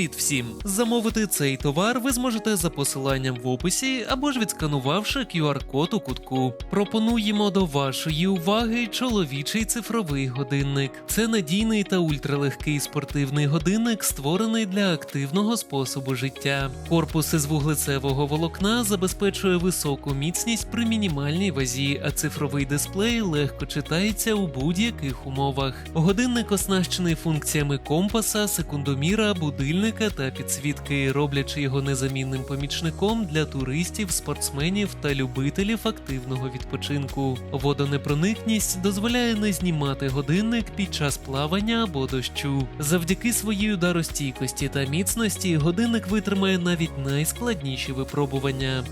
Привіт всім! Замовити цей товар ви зможете за посиланням в описі або ж відсканувавши QR-код у кутку. Пропонуємо до вашої уваги чоловічий цифровий годинник. Це надійний та ультралегкий спортивний годинник, створений для активного способу життя. Корпус із вуглецевого волокна забезпечує високу міцність при мінімальній вазі, а цифровий дисплей легко читається у будь-яких умовах. Годинник оснащений функціями компаса, секундоміра, будильника та підсвітки, роблячи його незамінним помічником для туристів, спортсменів та любителів активного відпочинку. Водонепроникність дозволяє не знімати годинник під час плавання або дощу. Завдяки своїй ударостійкості та міцності годинник витримає навіть найскладніші випробування.